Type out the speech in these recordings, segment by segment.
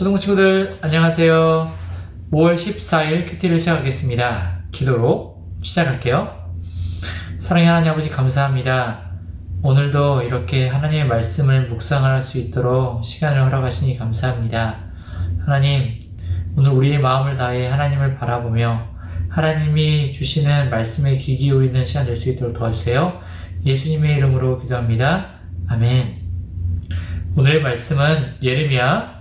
초등부 친구들 안녕하세요. 5월 14일 큐티를 시작하겠습니다. 기도로 시작할게요. 사랑의 하나님 아버지 감사합니다. 오늘도 이렇게 하나님의 말씀을 묵상할 수 있도록 시간을 허락하시니 감사합니다. 하나님, 오늘 우리의 마음을 다해 하나님을 바라보며 하나님이 주시는 말씀에 귀 기울이는 시간 될 수 있도록 도와주세요. 예수님의 이름으로 기도합니다. 아멘. 오늘의 말씀은 예레미야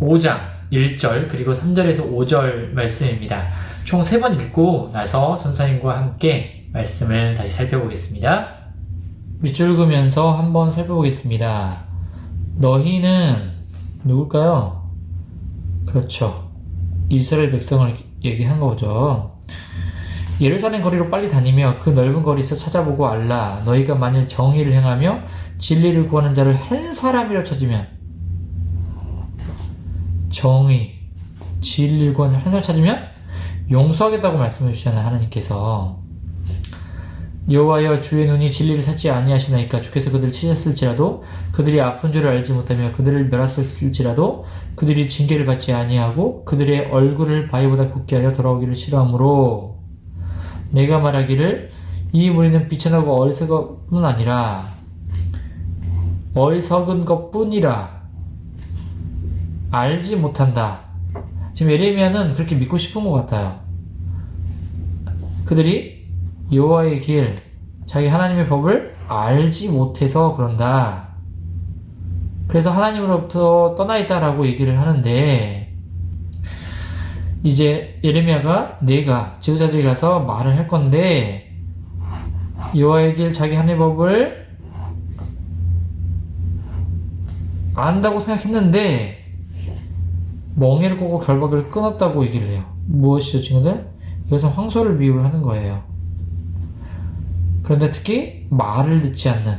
5장 1절 그리고 3절에서 5절 말씀입니다. 총세번 읽고 나서 전사님과 함께 말씀을 다시 살펴보겠습니다. 밑줄 그면서 한번 살펴보겠습니다. 너희는 누굴까요? 그렇죠. 이스라엘 백성을 얘기한 거죠. 예루살렘 거리로 빨리 다니며 그 넓은 거리에서 찾아보고 알라. 너희가 만일 정의를 행하며 진리를 구하는 자를 한 사람이라 찾으면 정의, 진리를 구하는 한 사람 찾으면 용서하겠다고 말씀해 주시잖아요. 하나님께서 여호와여 주의 눈이 진리를 찾지 아니하시나이까 주께서 그들을 치셨을지라도 그들이 아픈 줄을 알지 못하며 그들을 멸하셨을지라도 그들이 징계를 받지 아니하고 그들의 얼굴을 바위보다 굽게 하여 돌아오기를 싫어하므로 내가 말하기를 이 무리는 비천하고 어리석은 뿐 아니라 어리석은 것뿐이라 알지 못한다. 지금 에레미야는 그렇게 믿고 싶은 것 같아요. 그들이 여호와의 길, 자기 하나님의 법을 알지 못해서 그런다. 그래서 하나님으로부터 떠나 있다라고 얘기를 하는데 이제 예레미야가 내가 지도자들이 가서 말을 할 건데 여호와의 길, 자기 하나님의 법을 안다고 생각했는데 멍에를 꼬고 결박을 끊었다고 얘기를 해요. 무엇이죠, 친구들? 이것은 황소를 비유를 하는 거예요. 그런데 특히 말을 듣지 않는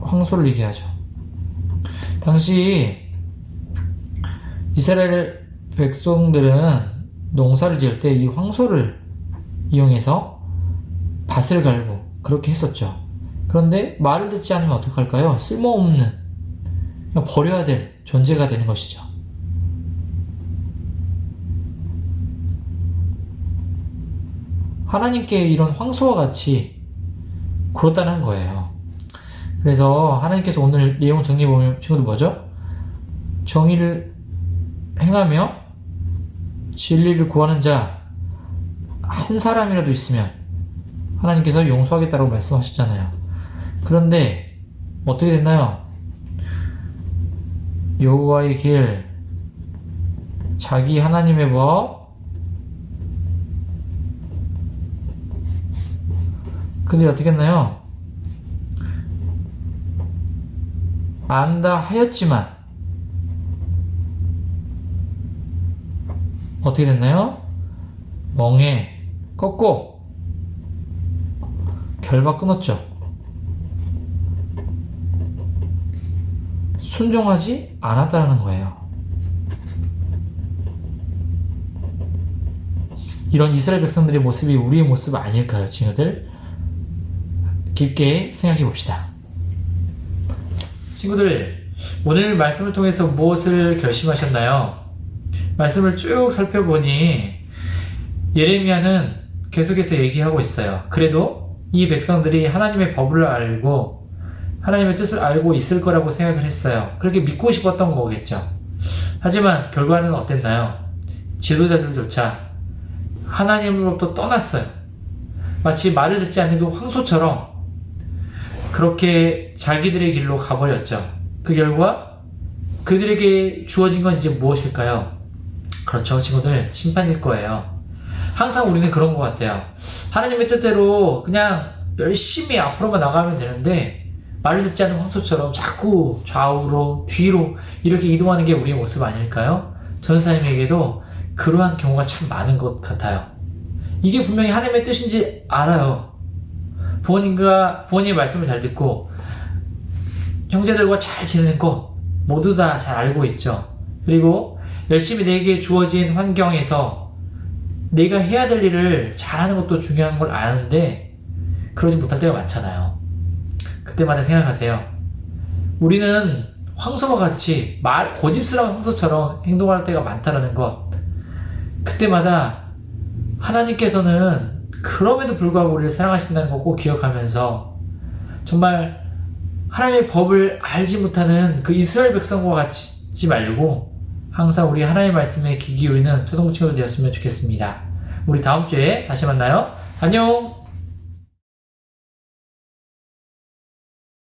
황소를 얘기하죠. 당시 이스라엘 백성들은 농사를 지을 때 이 황소를 이용해서 밭을 갈고 그렇게 했었죠. 그런데 말을 듣지 않으면 어떡할까요? 쓸모없는 버려야 될 존재가 되는 것이죠. 하나님께 이런 황소와 같이 그렇다는 거예요. 그래서 하나님께서 오늘 내용 정리해 보면 친구들 뭐죠? 정의를 행하며 진리를 구하는 자 한 사람이라도 있으면 하나님께서 용서하겠다고 말씀하셨잖아요. 그런데 어떻게 됐나요? 여호와의 길, 자기 하나님의 법, 그들이 어떻게 했나요? 안다 하였지만 어떻게 됐나요? 멍에 꺾고 결박 끊었죠. 순종하지 않았다는 거예요. 이런 이스라엘 백성들의 모습이 우리의 모습 아닐까요, 친구들? 깊게 생각해 봅시다. 친구들, 오늘 말씀을 통해서 무엇을 결심하셨나요? 말씀을 쭉 살펴보니 예레미야는 계속해서 얘기하고 있어요. 그래도 이 백성들이 하나님의 법을 알고 하나님의 뜻을 알고 있을 거라고 생각을 했어요. 그렇게 믿고 싶었던 거겠죠. 하지만 결과는 어땠나요? 지도자들조차 하나님으로부터 떠났어요. 마치 말을 듣지 않는 그 황소처럼 그렇게 자기들의 길로 가버렸죠. 그 결과 그들에게 주어진 건 이제 무엇일까요? 그렇죠, 친구들. 심판일 거예요. 항상 우리는 그런 것 같아요. 하나님의 뜻대로 그냥 열심히 앞으로만 나가면 되는데 말을 듣지 않는 황소처럼 자꾸 좌우로 뒤로 이렇게 이동하는 게 우리의 모습 아닐까요? 전사님에게도 그러한 경우가 참 많은 것 같아요. 이게 분명히 하나님의 뜻인지 알아요. 부모님과 부모님의 말씀을 잘 듣고 형제들과 잘 지내는 것 모두 다 잘 알고 있죠. 그리고 열심히 내게 주어진 환경에서 내가 해야 될 일을 잘하는 것도 중요한 걸 아는데 그러지 못할 때가 많잖아요. 그때마다 생각하세요. 우리는 황소와 같이 말 고집스러운 황소처럼 행동할 때가 많다라는 것. 그때마다 하나님께서는 그럼에도 불구하고 우리를 사랑하신다는 거 꼭 기억하면서 정말 하나님의 법을 알지 못하는 그 이스라엘 백성과 같이 말고 항상 우리 하나님의 말씀에 귀 기울이는 초등부 친구들 되었으면 좋겠습니다. 우리 다음 주에 다시 만나요. 안녕!